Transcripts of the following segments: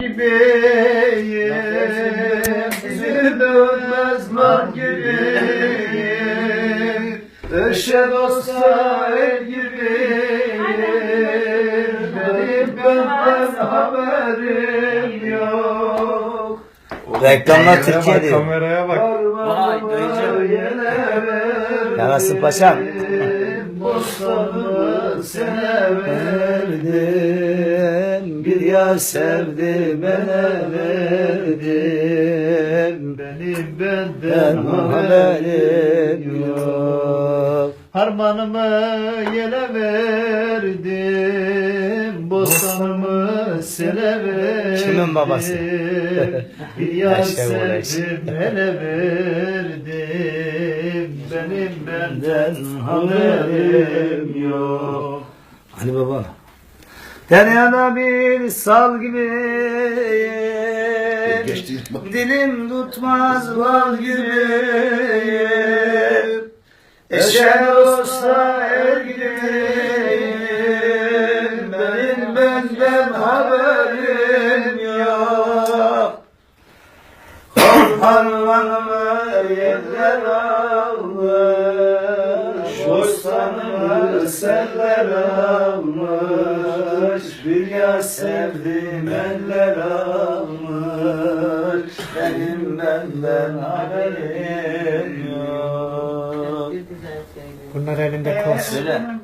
gibiyim. Dizi dönmez nar gibiyim. Eşe dosta el gibiyim. Benim benden haberim yok. Reklamlar Türkiye'de. Kameraya bak. Vay Yarasın paşam. Bostanımı verdim Bir yar sevdi bana verdim Benim benden haberim yok Harmanımı yele verdim Bostanımı sele verdim Kimin babası? Bir oğlu eşek. sevdim ele verdim Benim benden haberim yok Hani baba. Deryada bir sal gibi. Geçti. Dilim tutmaz bal gibi. Eşer olsa er gibi. Benim benden haberim yok. Harmanımı yerler almış. Bostanımı seller almış Bir yar sevdim eller almış Benim benden haberim yok Bunlar elinde kos.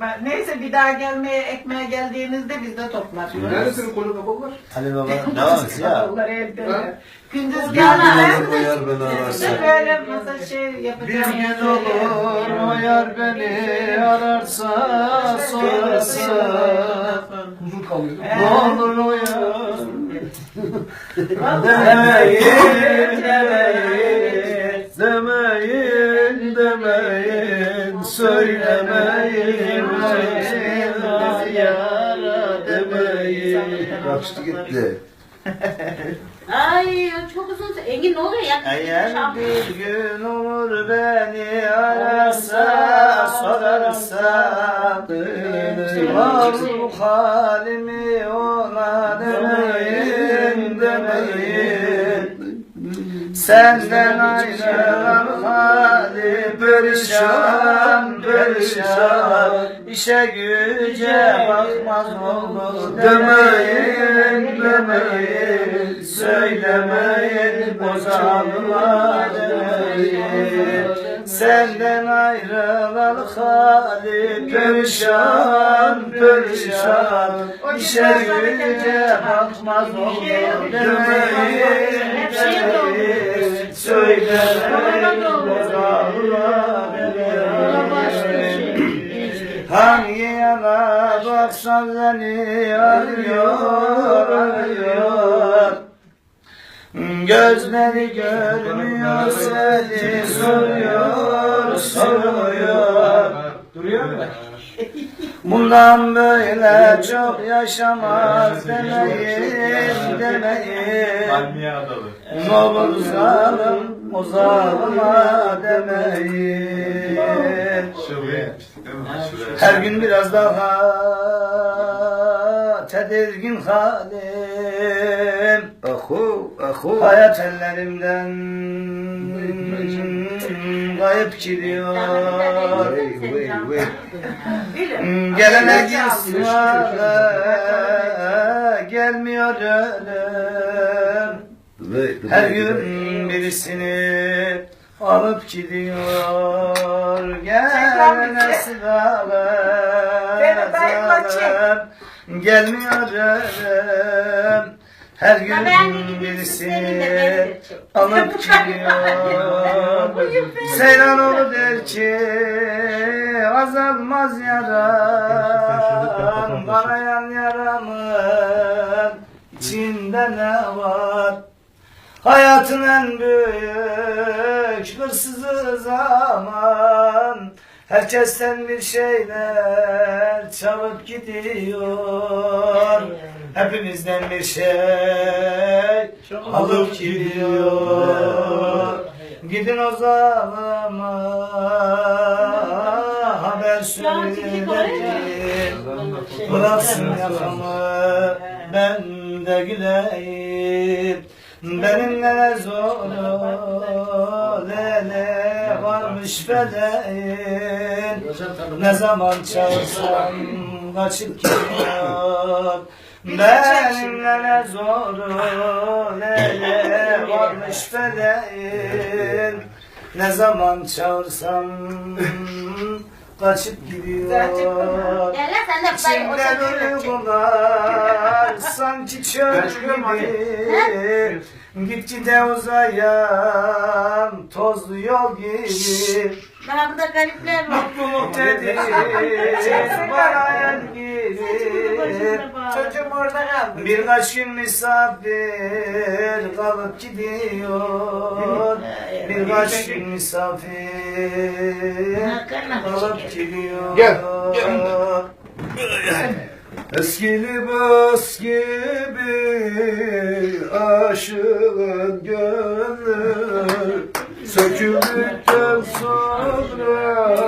Ben- Neyse bir daha gelmeye ekmeğe geldiğinizde biz de toplarız. Neresinin kolu kapalı var? Hadi baba. Devam et ya. Onlar elde. Ha? Gündüz Bir gelmez. gün olur o yar beni ararsa. Böyle masa şey Bir yapacağım. gün olur o yar beni ararsa sorarsa Huzur kalıyor. Ne olur o yar Demeyin, demeyin, demeyin, demeyin, söylemeyin, yara demeyin. Kaçtı gitti. Ay çok uzun. Engin ne oluyor ya? Eğer bir gün olur beni ararsa, sorarsa, bu halimi ona demeyin, demeyin. Senden ayrılan hali perişan, perişan. İşe güce bakmaz oldu demeyin, demeyin. Söylemeyin bozanlar demeyin Senden ayrılan hali perişan, perişan. İşe güce bakmaz oldu demeyin, demeyin demeyin Hangi yana baksan seni arıyor, arıyor Gözleri görmüyor seni soruyor, soruyor. Duruyor mu? Bundan böyle çok yaşamaz demeyin, demeyin. Ne olur zalim, demeyin. Her gün biraz daha tedirgin halim Ahu, ahu. Hayat ellerimden kayıp gidiyor. Gelene gitsinler gelmiyor ölüm. Her gün birisini alıp gidiyor. Gelene sıralar. Gelmiyor ölüm Her gün birisini alıp gidiyor Seyran olur der ki azalmaz yaram Kanayan yaramın içinde ne var? Hayatın en büyük hırsızı zaman. Herkesten bir şeyler çalıp gidiyor Hepimizden bir şey alıp gidiyor. Gidin o zalıma haber söyleyin. Bıraksın yakamı ben de güleyim. Benimle ne zor lele varmış feleğin. Ne zaman çağırsam kaçıp gidiyor Benimle ne zor lele varmış feleğin Ne zaman çağırsam kaçıp gidiyor. İçimde duygular sanki çöl gibi. Gitgide uzayan tozlu yol gibi. Daha burada garipler var. Mutluluk dediğin barayan gibi Çocuğum orada kaldı. Birkaç gün misafir kalıp gidiyor. Birkaç gün misafir kalıp gidiyor. Gel, Eski libas gibi aşığın gönlü. Söküldükten sonra